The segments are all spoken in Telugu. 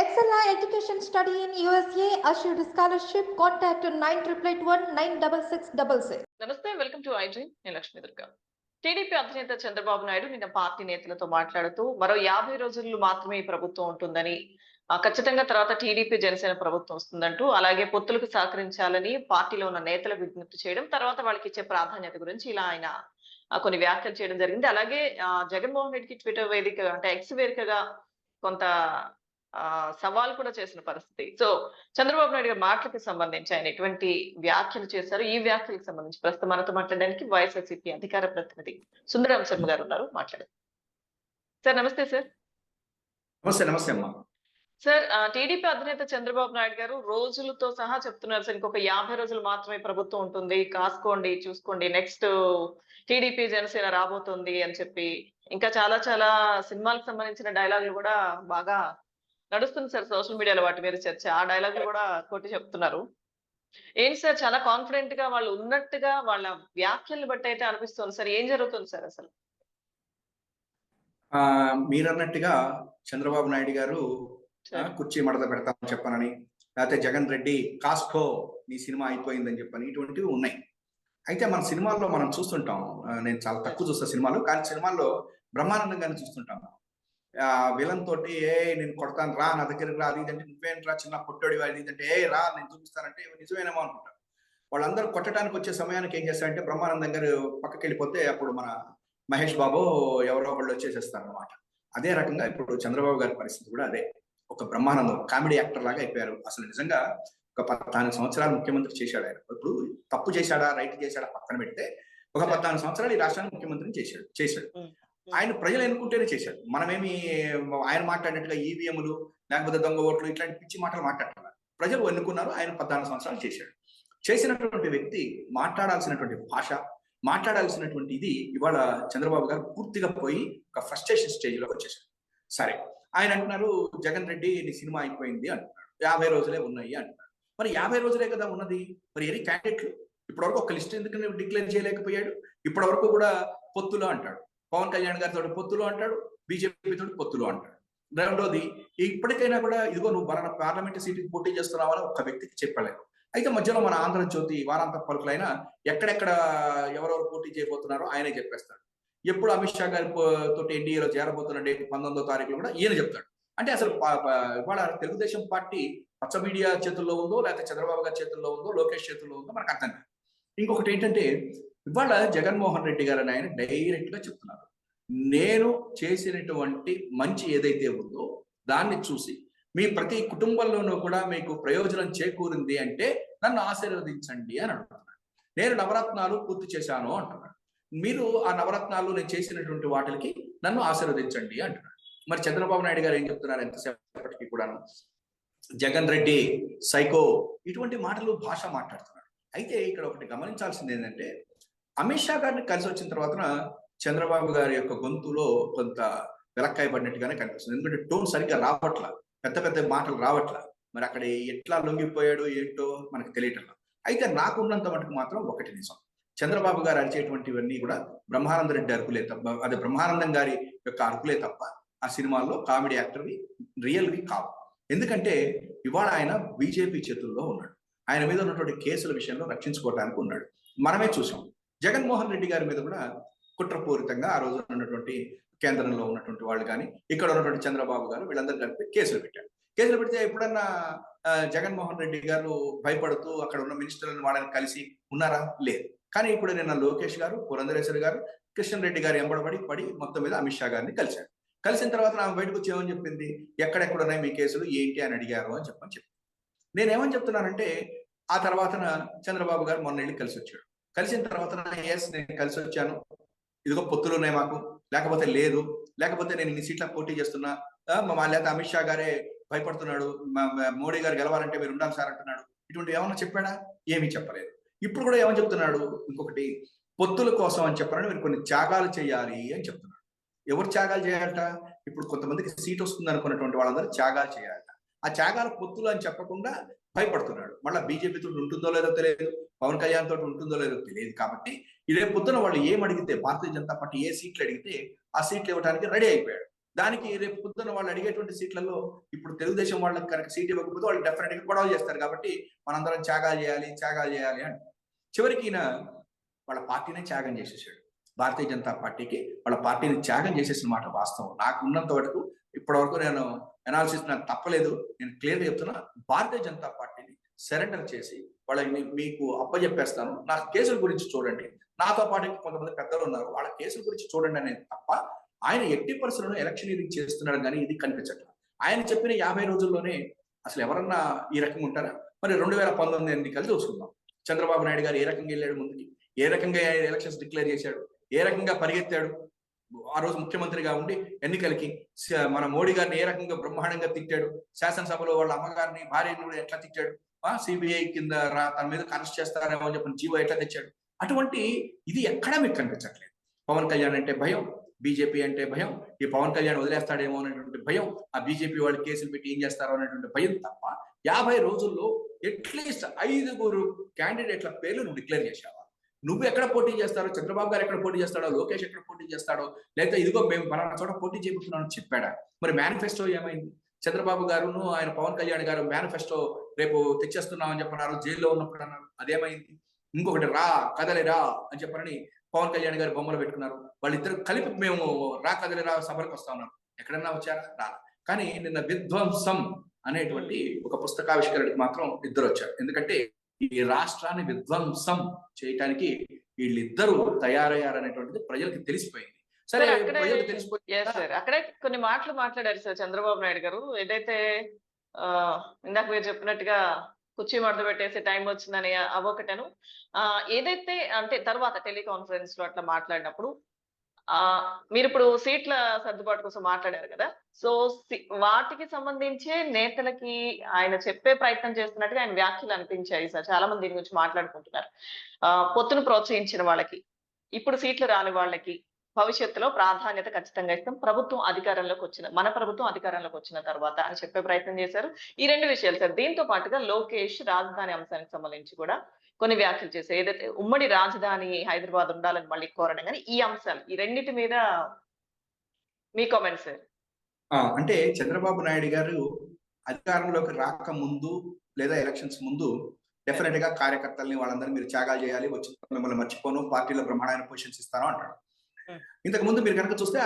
Excella Education Study in USA assured scholarship. Contact 9881 96666. నమస్తే వెల్కమ్ టు ఐడ్రీ నేను లక్ష్మీ దుర్గా టీడీపీ అధినేత చంద్రబాబు నాయుడు నిన్న పార్టీ నేతలతో మాట్లాడుతూ మరో యాభై రోజులు మాత్రమే ఈ ప్రభుత్వం ఉంటుందని ఖచ్చితంగా తర్వాత టీడీపీ జనసేన ప్రభుత్వం వస్తుందంటూ అలాగే పొత్తులకు సహకరించాలని పార్టీలో ఉన్న నేతలకు విజ్ఞప్తి చేయడం తర్వాత వాళ్ళకి ఇచ్చే ప్రాధాన్యత గురించి ఇలా ఆయన కొన్ని వ్యాఖ్యలు చేయడం జరిగింది అలాగే ఆ, జగన్మోహన్ రెడ్డికి ట్విట్టర్ వేదిక అంటే ఎక్స్ వేదికగా కొంత సవాల్ కూడా చేసిన పరిస్థితి. సో చంద్రబాబు నాయుడు గారి మాటలకు సంబంధించి ఆయన ఎటువంటి వ్యాఖ్యలు చేశారు? ఈ వ్యాఖ్యలకు సంబంధించి ప్రస్తుతం మనతో మాట్లాడడానికి వైఎస్ఆర్సీపీ అధికార ప్రతినిధి సుందరం శర్మ గారు ఉన్నారు. మాట్లాడారు సార్ నమస్తే సార్. నమస్తే నమస్తే అమ్మా. సార్ టీడీపీ అధినేత చంద్రబాబు నాయుడు గారు రోజులతో సహా చెప్తున్నారు సార్ ఇంకొక యాభై రోజులు మాత్రమే ప్రభుత్వం ఉంటుంది. కాసుకోండి చూసుకోండి నెక్స్ట్ టీడీపీ జనసేన రాబోతుంది అని చెప్పి. ఇంకా చాలా చాలా సినిమాలకు సంబంధించిన డైలాగులు కూడా బాగా నడుస్తుంది సార్ సోషల్ మీడియాలో వాటి మీద చర్చ. ఆ డైలాగులు కూడా కొట్టి చెప్తున్నారు. ఏంటి సార్ చాలా కాన్ఫిడెంట్గా వాళ్ళు ఉన్నట్టుగా వాళ్ళ వ్యాఖ్యలు బట్టి అయితే అనిపిస్తుంది సార్. ఏం జరుగుతుంది సార్ అసలు? మీరన్నట్టుగా చంద్రబాబు నాయుడు గారు కుర్చీ మడత పెడతామని చెప్పనని లేకపోతే జగన్ రెడ్డి కాస్కో నీ సినిమా అయిపోయిందని చెప్పని ఇటువంటివి ఉన్నాయి. అయితే మన సినిమాల్లో మనం చూస్తుంటాం. నేను చాలా తక్కువ చూస్తా సినిమాలు కానీ సినిమాల్లో బ్రహ్మానందంగానే చూస్తుంటాం. విలన్ తోటి ఏ నేను కొడతాను రా నా దగ్గరికి రా అది ఇదంటే నువ్వేంట్రా చిన్న పొట్టోడి అది ఇదంటే ఏ రా నేను చూపిస్తానంటే నిజమేనేమో అనుకుంటాను వాళ్ళందరూ కొట్టడానికి వచ్చే సమయానికి ఏం చేస్తారంటే బ్రహ్మానందం గారు పక్కకి వెళ్ళిపోతే అప్పుడు మన మహేష్ బాబు ఎవరో ఒకళ్ళు వచ్చేసేస్తారు అనమాట అదే రకంగా ఇప్పుడు చంద్రబాబు గారి పరిస్థితి కూడా అదే. ఒక బ్రహ్మానందం కామెడీ యాక్టర్ లాగా అయిపోయారు. అసలు నిజంగా ఒక పద్నాలుగు సంవత్సరాలు ముఖ్యమంత్రి చేశాడు ఆయన. ఇప్పుడు తప్పు చేశాడా రైట్ చేశాడా పక్కన పెడితే ఒక పద్నాలుగు సంవత్సరాలు ఈ రాష్ట్రానికి ముఖ్యమంత్రిని చేశాడు చేశాడు. ఆయన ప్రజలు ఎన్నుకుంటేనే చేశాడు. మనమేమి ఆయన మాట్లాడినట్టుగా ఈవీఎంలు లేకపోతే దొంగ ఓట్లు ఇట్లాంటి పిచ్చి మాటలు మాట్లాడాలి ప్రజలు ఎన్నుకున్నారు ఆయన పద్నాలుగు సంవత్సరాలు చేశాడు. చేసినటువంటి వ్యక్తి మాట్లాడాల్సినటువంటి భాష మాట్లాడాల్సినటువంటి ఇది ఇవాళ చంద్రబాబు గారు పూర్తిగా పోయి ఒక ఫ్రస్ట్రేషన్ స్టేజ్లో వచ్చేసారు సరే ఆయన అంటున్నారు జగన్ రెడ్డి నీ సినిమా అయిపోయింది అంటున్నాడు యాభై రోజులే ఉన్నాయి అంటున్నాడు మరి యాభై రోజులే కదా ఉన్నది. మరి ఎన్ని క్యాండిడేట్లు ఇప్పటివరకు ఒక లిస్ట్ ఎందుకు డిక్లేర్ చేయలేకపోయాడు? ఇప్పటి వరకు కూడా పొత్తులు అంటాడు. పవన్ కళ్యాణ్ గారితో పొత్తులు అంటాడు బీజేపీ తోటి పొత్తులు అంటాడు. రెండోది ఇప్పటికైనా కూడా ఇదిగో నువ్వు మన పార్లమెంట్ సీటుకి పోటీ చేస్తున్నావని ఒక వ్యక్తికి చెప్పలేదు అయితే మధ్యలో మన ఆంధ్రజ్యోతి వారాంత పలుకులైన ఎక్కడెక్కడ ఎవరెవరు పోటీ చేయబోతున్నారో ఆయనే చెప్పేస్తాడు. ఎప్పుడు అమిత్ షా గారి పో- తోటి ఎన్డీఏలో చేరబోతున్న డేట్ పంతొమ్మిదో తారీఖులో కూడా ఈయన చెప్తాడు. అంటే అసలు ఇవాళ తెలుగుదేశం పార్టీ పచ్చ మీడియా చేతుల్లో ఉందో లేకపోతే చంద్రబాబు గారి చేతుల్లో ఉందో లోకేష్ చేతుల్లో ఉందో మనకు అర్థం కాదు. ఇంకొకటి ఏంటంటే ఇవాళ జగన్మోహన్ రెడ్డి గారు ఆయన డైరెక్ట్గా చెప్తున్నారు. నేను చేసినటువంటి మంచి ఏదైతే ఉందో దాన్ని చూసి మీ ప్రతి కుటుంబంలోనూ కూడా మీకు ప్రయోజనం చేకూరింది అంటే నన్ను ఆశీర్వదించండి అని అంటున్నాడు నేను నవరత్నాలు పూర్తి చేశాను అంటున్నాడు మీరు ఆ నవరత్నాలు నేను చేసినటువంటి వాటికి నన్ను ఆశీర్వదించండి అంటున్నాడు మరి చంద్రబాబు నాయుడు గారు ఏం చెప్తున్నారు ఎంతసేపటికి కూడాను? జగన్ రెడ్డి సైకో ఇటువంటి మాటలు భాష మాట్లాడుతున్నాడు అయితే ఇక్కడ ఒకటి గమనించాల్సింది ఏంటంటే అమిత్ షా గారిని కలిసి వచ్చిన తర్వాత చంద్రబాబు గారి యొక్క గొంతులో కొంత వెలక్కాయబడినట్టుగానే కనిపిస్తుంది. ఎందుకంటే టోన్ సరిగ్గా రావట్ల. పెద్ద పెద్ద మాటలు రావట్ల. మరి అక్కడ ఎట్లా లొంగిపోయాడు ఏంటో మనకు తెలియటం అయితే నాకున్నంత మటుకు మాత్రం ఒకటి నిజం. చంద్రబాబు గారు అరిచేటువంటివన్నీ కూడా బ్రహ్మానంద రెడ్డి అరుకులే తప్ప అదే బ్రహ్మానందం గారి యొక్క అరుకులే తప్ప ఆ సినిమాల్లో కామెడీ యాక్టర్వి రియల్వి కావు. ఎందుకంటే ఇవాళ ఆయన బీజేపీ చేతుల్లో ఉన్నాడు. ఆయన మీద ఉన్నటువంటి కేసుల విషయంలో రక్షించుకోవడానికి ఉన్నాడు. మనమే చూసాం. జగన్మోహన్ రెడ్డి గారి మీద కూడా కుట్రపూరితంగా ఆ రోజు ఉన్నటువంటి కేంద్రంలో ఉన్నటువంటి వాళ్ళు కానీ ఇక్కడ ఉన్నటువంటి చంద్రబాబు గారు వీళ్ళందరూ కలిపి కేసులు పెట్టారు. కేసులు పెడితే ఎప్పుడన్నా జగన్మోహన్ రెడ్డి గారు భయపడుతూ అక్కడ ఉన్న మినిస్టర్లను వాళ్ళని కలిసి ఉన్నారా? లేదు. కానీ ఇప్పుడు నిన్న లోకేష్ గారు పురంధరేశ్వరి గారు కిషన్ రెడ్డి గారు ఎంబడబడి పడి మొత్తం మీద అమిత్ షా గారిని కలిశారు. కలిసిన తర్వాత ఆమె బయటకు వచ్చి ఏమని చెప్పింది? ఎక్కడెక్కడ ఉన్నాయి మీ కేసులు? ఏంటి అని అడిగారు అని చెప్పని చెప్పి నేనేమని చెప్తున్నానంటే ఆ తర్వాత చంద్రబాబు గారు మొన్న వెళ్ళి కలిసి వచ్చాడు కలిసిన తర్వాత ఎస్ నేను కలిసి వచ్చాను ఇదిగో పొత్తులు ఉన్నాయి మాకు. లేకపోతే లేదు. లేకపోతే నేను ఇన్ని సీట్ల పోటీ చేస్తున్నా. మా లేకపోతే అమిత్ షా గారే భయపడుతున్నాడు. మోడీ గారు గెలవాలంటే మీరు ఉండాలి సార్ అంటున్నాడు. ఇటువంటి ఏమన్నా చెప్పాడా? ఏమీ చెప్పలేదు. ఇప్పుడు కూడా ఏమని చెప్తున్నాడు? ఇంకొకటి పొత్తుల కోసం అని చెప్పాలని మీరు కొన్ని త్యాగాలు చేయాలి అని చెప్తున్నాడు. ఎవరు త్యాగాలు చేయాలట? ఇప్పుడు కొంతమందికి సీట్ వస్తుంది అనుకున్నటువంటి వాళ్ళందరూ త్యాగాలు చేయాలట. ఆ త్యాగాలు పొత్తులు అని చెప్పకుండా భయపడుతున్నాడు. మళ్ళీ బీజేపీతో తోటి ఉంటుందో లేదో తెలియదు పవన్ కళ్యాణ్ తోటి ఉంటుందో లేదో తెలియదు కాబట్టి రేపు పొద్దున వాళ్ళు ఏం అడిగితే భారతీయ జనతా పార్టీ ఏ సీట్లు అడిగితే ఆ సీట్లు ఇవ్వడానికి రెడీ అయిపోయాడు. దానికి రేపు పొద్దున వాళ్ళు అడిగేటువంటి సీట్లలో ఇప్పుడు తెలుగుదేశం వాళ్ళకి కనుక సీట్ ఇవ్వకపోతే వాళ్ళు డెఫినెట్గా గొడవ చేస్తారు కాబట్టి మనందరం త్యాగాలు చేయాలి త్యాగాలు చేయాలి అని. చివరికి ఈయన వాళ్ళ పార్టీనే త్యాగం చేసేసాడు. భారతీయ జనతా పార్టీకి వాళ్ళ పార్టీని త్యాగం చేసేసిన మాట వాస్తవం. నాకు ఉన్నంత వరకు ఇప్పటి వరకు నేను అనాలిసిస్ నాకు తప్పలేదు. నేను క్లియర్గా చెప్తున్నా భారతీయ జనతా పార్టీని సరెండర్ చేసి వాళ్ళని మీకు అప్పచెప్పేస్తాను నా కేసుల గురించి చూడండి. నాతో పాటు కొంతమంది పెద్దలు ఉన్నారు. వాళ్ళ కేసుల గురించి చూడండి అనేది తప్ప ఆయన ఎట్టి పరిస్థితులను ఎలక్షనీరింగ్ చేస్తున్నాడు కానీ ఇది కనిపించట్లేదు ఆయన చెప్పిన యాభై రోజుల్లోనే అసలు ఎవరన్నా ఈ రకంగా ఉంటారా? మరి రెండు వేల పంతొమ్మిది ఎన్నికలు చూసుకుందాం. చంద్రబాబు నాయుడు గారు ఏ రకంగా వెళ్ళాడు ముందుకి? ఏ రకంగా ఎలక్షన్స్ డిక్లేర్ చేశాడు? ఏ రకంగా పరిగెత్తాడు? ఆ రోజు ముఖ్యమంత్రిగా ఉండి ఎన్నికలకి మన మోడీ గారిని ఏ రకంగా బ్రహ్మాండంగా తిట్టాడు శాసనసభలో వాళ్ళ అమ్మగారిని భార్యని కూడా ఎట్లా తిట్టాడు ఆ సిబిఐ కింద రా తన మీద అరెస్ట్ చేస్తారేమో అని చెప్పిన జీవో ఎట్లా తెచ్చాడు? అటువంటి ఇది ఎక్కడా మీకు కనిపించట్లేదు. పవన్ కళ్యాణ్ అంటే భయం బీజేపీ అంటే భయం ఈ పవన్ కళ్యాణ్ వదిలేస్తాడేమో అనేటువంటి భయం ఆ బీజేపీ వాళ్ళు కేసులు పెట్టి ఏం చేస్తారో అనేటువంటి భయం తప్ప యాభై రోజుల్లో అట్లీస్ట్ ఐదుగురు క్యాండిడేట్ల పేర్లు నువ్వు డిక్లేర్ చేశావు? నువ్వు ఎక్కడ పోటీ చేస్తారో చంద్రబాబు గారు ఎక్కడ పోటీ చేస్తాడో లోకేష్ ఎక్కడ పోటీ చేస్తాడో లేకపోతే ఇదిగో మేము పలానా చోట పోటీ చేయబోతున్నామని చెప్పాడా? మరి మేనిఫెస్టో ఏమైంది? చంద్రబాబు గారును ఆయన పవన్ కళ్యాణ్ గారు మేనిఫెస్టో రేపు తెచ్చేస్తున్నామని చెప్పన్నారు జైల్లో ఉన్నప్పుడు అన్నారు. అదేమైంది? ఇంకొకటి రా కదలేరా అని చెప్పని పవన్ కళ్యాణ్ గారు బొమ్మలు పెట్టుకున్నారు. వాళ్ళిద్దరు కలిపి మేము రా కదలేరా సభలకు వస్తా ఉన్నారు ఎక్కడన్నా వచ్చారా? రా. కానీ నిన్న విధ్వంసం అనేటువంటి ఒక పుస్తకావిష్కరణకి మాత్రం ఇద్దరు వచ్చారు. ఎందుకంటే ఈ రాష్ట్రాన్ని విధ్వంసం చేయటానికి వీళ్ళిద్దరూ తయారయ్యారనేటువంటిది ప్రజలకు తెలిసిపోయింది. సరే అక్కడే- కొన్ని మాటలు మాట్లాడారు సార్ చంద్రబాబు నాయుడు గారు. ఏదైతే ఇందాక మీరు చెప్పినట్టుగా కుర్చీ మడత పెట్టేసే టైం వచ్చిందని అవొకటను ఆ ఏదైతే అంటే తర్వాత టెలికాన్ఫరెన్స్లో అట్లా మాట్లాడినప్పుడు మీరు ఇప్పుడు సీట్ల సర్దుబాటు కోసం మాట్లాడారు కదా. సో వాటికి సంబంధించే నేతలకి ఆయన చెప్పే ప్రయత్నం చేస్తున్నట్టుగా ఆయన వ్యాఖ్యలు అనిపించాయి సార్. చాలా మంది దీని గురించి మాట్లాడుకుంటున్నారు. ఆ పొత్తును ప్రోత్సహించిన వాళ్ళకి ఇప్పుడు సీట్లు రాని వాళ్ళకి భవిష్యత్తులో ప్రాధాన్యత ఖచ్చితంగా ఇస్తాం. ప్రభుత్వం అధికారంలోకి వచ్చిన మన ప్రభుత్వం అధికారంలోకి వచ్చిన తర్వాత అని చెప్పే ప్రయత్నం చేశారు. ఈ రెండు విషయాలు సార్. దీంతో పాటుగా లోకేష్ రాజధాని అంశానికి సంబంధించి కూడా కొన్ని వ్యాఖ్యలు చేశారు ఏదైతే ఉమ్మడి రాజధాని హైదరాబాద్ ఉండాలని మళ్ళీ కోరడం కానీ ఈ అంశాలు ఈ రెండింటి మీద మీ కామెంట్ సార్ అంటే చంద్రబాబు నాయుడు గారు అధికారంలోకి రాక ముందు లేదా ఎలక్షన్స్ ముందు డెఫినెట్గా కార్యకర్తల్ని వాళ్ళందరూ మీరు త్యాగాలు చేయాలి వచ్చి మిమ్మల్ని మర్చిపోను పార్టీలో బ్రహ్మాండమైన పొజిషన్స్ ఇస్తాను అంటాడు. ఇంతకు ముందు మీరు కనుక చూస్తే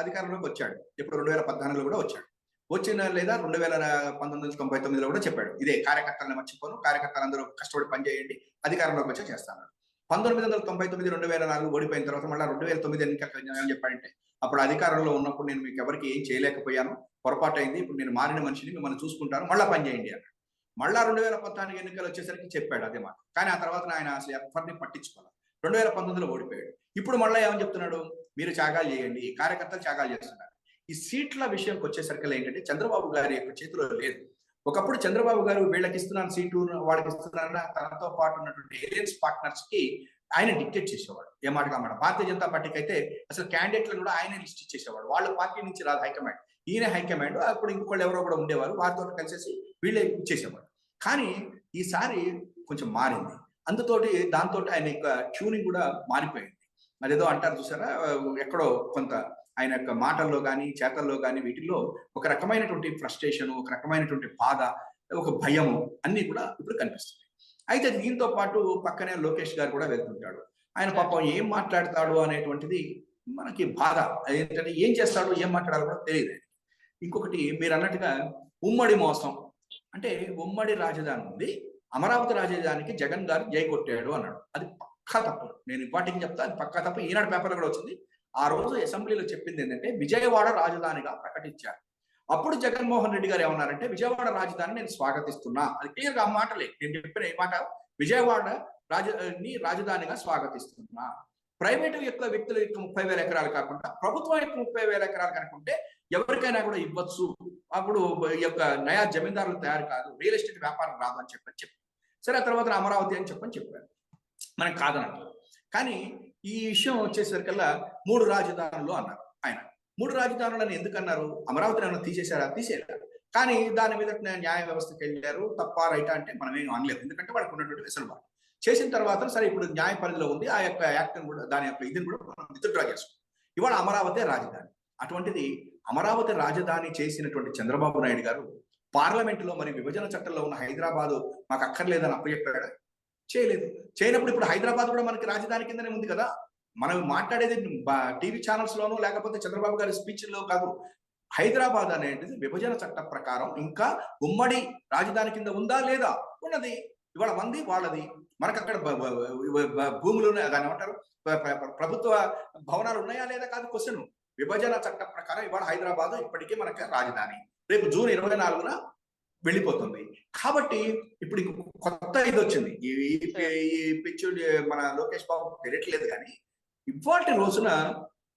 అధికారంలోకి వచ్చాడు. ఇప్పుడు రెండు వేల పద్నాలుగులో కూడా వచ్చాడు. వచ్చిన లేదా రెండు వేల పంతొమ్మిది వందల తొంభై తొమ్మిదిలో కూడా చెప్పాడు. ఇదే కార్యకర్తలను మర్చిపోను కార్యకర్తలందరూ కష్టపడి పనిచేయండి అధికారంలోకి వచ్చి చేస్తాను. పంతొమ్మిది వందల తొంభై తొమ్మిది రెండు వేల నాలుగు ఓడిపోయిన తర్వాత మళ్ళీ రెండు వేల తొమ్మిది ఎన్నికలు ఏం చెప్పాడంటే అప్పుడు అధికారంలో ఉన్నప్పుడు నేను మీకు ఎవరికి ఏం చేయలేకపోయాను పొరపాటు అయింది ఇప్పుడు నేను మారిన మనిషిని మిమ్మల్ని చూసుకుంటాను మళ్ళీ పని చేయండి అన్నాడు. మళ్ళా రెండు వేల పద్నాలుగు ఎన్నికలు వచ్చేసరికి చెప్పాడు అదే మాట. కానీ ఆ తర్వాత ఆయన అసలు ఎవరిని పట్టించుకోవాలి రెండు వేల పంతొమ్మిదిలో ఓడిపోయాడు. ఇప్పుడు మళ్ళీ ఏమని చెప్తున్నాడు? మీరు త్యాగాలు చేయండి కార్యకర్తలు త్యాగాలు చేస్తున్నారు. ఈ సీట్ల విషయంకి వచ్చేసరికి ఏంటంటే చంద్రబాబు గారి యొక్క చేతిలో లేదు. ఒకప్పుడు చంద్రబాబు గారు వీళ్ళకి ఇస్తున్నాను సీటు వాళ్ళకి ఇస్తున్నారని తనతో పాటు ఉన్నటువంటి ఏలియన్స్ పార్ట్నర్స్కి ఆయన డిక్టేట్ చేసేవాడు. ఏ మాట కామాట భారతీయ జనతా పార్టీకి అయితే అసలు క్యాండిడేట్లను కూడా ఆయన లిస్ట్ ఇచ్చేసేవాడు. వాళ్ళ పార్టీ నుంచి రాదు హైకమాండ్. ఈయన హైకమాండ్. అప్పుడు ఇంకొకళ్ళు ఎవరో కూడా ఉండేవారు. వారితో కలిసేసి వీళ్ళే ఇచ్చేసేవాడు. కానీ ఈసారి కొంచెం మారింది. అందుతోటి దాంతో ఆయన యొక్క ట్యూనింగ్ కూడా మారిపోయింది. అదేదో అంటారు చూసారా? ఎక్కడో కొంత ఆయన యొక్క మాటల్లో కానీ చేతల్లో కానీ వీటిల్లో ఒక రకమైనటువంటి ఫ్రస్ట్రేషన్ ఒక రకమైనటువంటి బాధ ఒక భయము అన్ని కూడా ఇప్పుడు కనిపిస్తుంది అయితే దీంతో పాటు పక్కనే లోకేష్ గారు కూడా వెళ్తుంటాడు. ఆయన పాపం ఏం మాట్లాడతాడు అనేటువంటిది మనకి బాధ. ఏంటంటే ఏం చేస్తాడు ఏం మాట్లాడాలో కూడా తెలియదు ఇంకొకటి మీరు అన్నట్టుగా ఉమ్మడి మోసం. అంటే ఉమ్మడి రాజధాని ఉంది. అమరావతి రాజధానికి జగన్ గారు జై కొట్టాడు అన్నాడు. అది పక్కా తప్పు. నేను ఇంపార్టెంట్ చెప్తా అది పక్కా తప్పు. ఈనాడు పేపర్ కూడా వచ్చింది. ఆ రోజు అసెంబ్లీలో చెప్పింది ఏంటంటే విజయవాడ రాజధానిగా ప్రకటించారు. అప్పుడు జగన్మోహన్ రెడ్డి గారు ఏమన్నారంటే విజయవాడ రాజధాని నేను స్వాగతిస్తున్నా. అది క్లియర్గా ఆ మాటలే. నేను చెప్పిన ఈ మాట విజయవాడ రాజధాని రాజధానిగా స్వాగతిస్తున్నా. ప్రైవేటు యొక్క వ్యక్తుల యొక్క ముప్పై వేల ఎకరాలు కాకుండా ప్రభుత్వం యొక్క ముప్పై వేల ఎకరాలు కనుకుంటే ఎవరికైనా కూడా ఇవ్వచ్చు. అప్పుడు ఈ యొక్క నయా జమీందారులు తయారు కాదు. రియల్ ఎస్టేట్ వ్యాపారం రాదు అని చెప్పని చెప్పి. సరే ఆ తర్వాత అమరావతి అని చెప్పని చెప్పారు. మనం కాదనట్లేదు కానీ ఈ విషయం వచ్చేసరికల్లా మూడు రాజధానులు అన్నారు ఆయన. మూడు రాజధానులను ఎందుకు అన్నారు? అమరావతిని ఏమైనా తీసేశారా? తీసేయారు కానీ దాని మీద న్యాయ వ్యవస్థకి వెళ్ళారు. తప్ప రైటా అంటే మనం ఏం అనలేదు. ఎందుకంటే వాళ్ళకు ఉన్నటువంటి వెసులుబాటు. చేసిన తర్వాత సరే ఇప్పుడు న్యాయ పరిధిలో ఉంది. ఆ యొక్క యాక్ట్ కూడా దాని యొక్క ఇదిని కూడా మనం విత్డ్రా చేసుకుంటాం. ఇవాళ అమరావతి రాజధాని. అటువంటిది అమరావతి రాజధాని చేసినటువంటి చంద్రబాబు నాయుడు గారు పార్లమెంటులో మరి విభజన చట్టంలో ఉన్న హైదరాబాదు మాకు అక్కర్లేదని అప్పచెప్పాడు. చేయలేదు. చేయనప్పుడు ఇప్పుడు హైదరాబాద్ కూడా మనకి రాజధాని కిందనే ఉంది కదా. మనం మాట్లాడేది టీవీ ఛానల్స్ లోనూ లేకపోతే చంద్రబాబు గారి స్పీచ్లో కాదు. హైదరాబాద్ అనేది విభజన చట్టం ప్రకారం ఇంకా ఉమ్మడి రాజధాని కింద ఉందా లేదా? ఉన్నది. ఇవాళ మంది వాళ్ళది. మనకు అక్కడ భూములు ఉన్నాయి? దాన్ని ఏమంటారు? ప్రభుత్వ భవనాలు ఉన్నాయా లేదా కాదు క్వశ్చన్. విభజన చట్టం ప్రకారం ఇవాళ హైదరాబాద్ ఇప్పటికీ మనకి రాజధాని. రేపు జూన్ ఇరవై నాలుగున వెళ్ళిపోతుంది. కాబట్టి ఇప్పుడు కొత్త ఇది వచ్చింది. ఈ పిచ్చు మన లోకేష్ బాబు తెలియట్లేదు కానీ ఇవాటి రోజున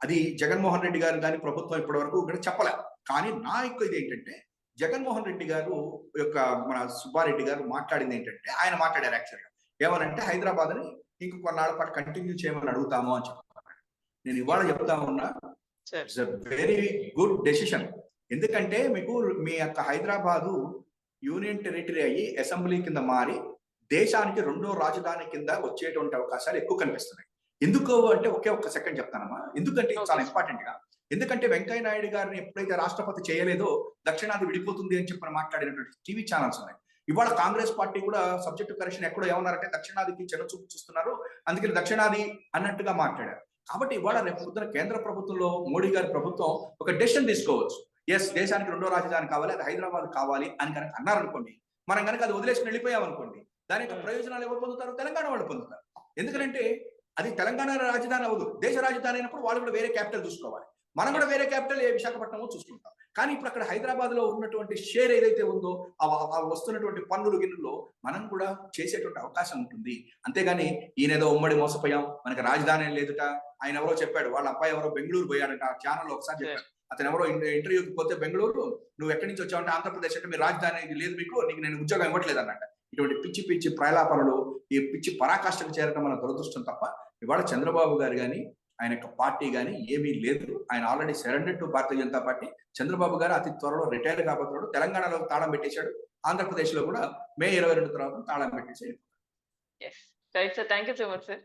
అది జగన్మోహన్ రెడ్డి గారు కానీ ప్రభుత్వం ఇప్పటి వరకు ఇక్కడ చెప్పలే. కానీ నా యొక్క ఇది ఏంటంటే జగన్మోహన్ రెడ్డి గారు యొక్క మన సుబ్బారెడ్డి గారు మాట్లాడింది ఏంటంటే ఆయన మాట్లాడారు యాక్చువల్గా ఏమనంటే హైదరాబాద్ని ఇంక కొన్నాళ్ళ పాటు కంటిన్యూ చేయమని అడుగుతాము అని చెప్తాను నేను ఇవాళ చెప్తా ఉన్నా ఇట్స్ వెరీ గుడ్ డెసిషన్ ఎందుకంటే మీకు మీ యొక్క హైదరాబాదు యూనియన్ టెరిటరీ అయ్యి అసెంబ్లీ కింద మారి దేశానికి రెండో రాజధాని కింద వచ్చేటువంటి అవకాశాలు ఎక్కువ కనిపిస్తున్నాయి. ఎందుకు అంటే ఒకే ఒక్క సెకండ్ చెప్తానమ్మా. ఎందుకంటే చాలా. ఇంపార్టెంట్గా. ఎందుకంటే వెంకయ్య నాయుడు గారిని ఎప్పుడైతే రాష్ట్రపతి చేయలేదో దక్షిణాది విడిపోతుంది అని చెప్పని మాట్లాడినటువంటి టీవీ ఛానల్స్ ఉన్నాయి. ఇవాళ కాంగ్రెస్ పార్టీ కూడా సబ్జెక్ట్ కరెక్షన్ ఎక్కడో ఏమన్నారంటే దక్షిణాదికి చిన్నచూపు చూస్తున్నారు అందుకని దక్షిణాది అన్నట్టుగా మాట్లాడారు. కాబట్టి ఇవాళ రేపు పొద్దున కేంద్ర ప్రభుత్వంలో మోడీ గారి ప్రభుత్వం ఒక డెసిషన్ తీసుకోవచ్చు. ఎస్ దేశానికి రెండో రాజధాని కావాలి అది హైదరాబాద్ కావాలి అని కనుక అన్నారనుకోండి మనం కనుక అది వదిలేసి వెళ్ళిపోయాం అనుకోండి దాని యొక్క. ప్రయోజనాలు ఎవరు పొందుతారు? తెలంగాణ వాళ్ళు పొందుతారు. ఎందుకంటే అది తెలంగాణ రాజధాని అవ్వదు. దేశ రాజధాని అయినప్పుడు వాళ్ళు కూడా వేరే క్యాపిటల్ చూసుకోవాలి. మనం కూడా వేరే క్యాపిటల్ ఏ విశాఖపట్నమో చూసుకుంటాం. కానీ ఇప్పుడు అక్కడ హైదరాబాద్లో ఉన్నటువంటి షేర్ ఏదైతే ఉందో వస్తున్నటువంటి పన్నులు గిన్నులో మనం కూడా చేసేటువంటి అవకాశం ఉంటుంది. అంతేగాని ఈయనేదో ఉమ్మడి మోసపోయాం మనకి రాజధాని లేదుట ఆయన ఎవరో చెప్పాడు వాళ్ళ అబ్బాయి ఎవరో బెంగళూరు పోయాడట ఛానల్ ఒకసారి చెప్పాడు. అతను ఎవరో ఇంటర్వ్యూకి పోతే బెంగళూరు నువ్వు ఎక్కడి నుంచి వచ్చావంటే ఆంధ్రప్రదేశ్ అంటే మీ రాజధాని లేదు మీకు నీకు నేను ఉద్యోగం ఇవ్వట్లేదు అన్నట్ట. ఇటువంటి పిచ్చి పిచ్చి ప్రయలాపనలు ఈ పిచ్చి పరాకాష్ఠకు చేరడం మన దురదృష్టం తప్ప ఇవాళ చంద్రబాబు గారు కానీ ఆయన యొక్క పార్టీ కానీ ఏమీ లేదు. ఆయన already surrender to Bharatiya Janata party. Chandrababu గారు అతి త్వరలో రిటైర్ కాబోతున్నాడు. తెలంగాణలో తాళం పెట్టేశాడు. ఆంధ్రప్రదేశ్లో కూడా మే ఇరవై రెండు తర్వాత తాళం పెట్టేసి thank you so much sir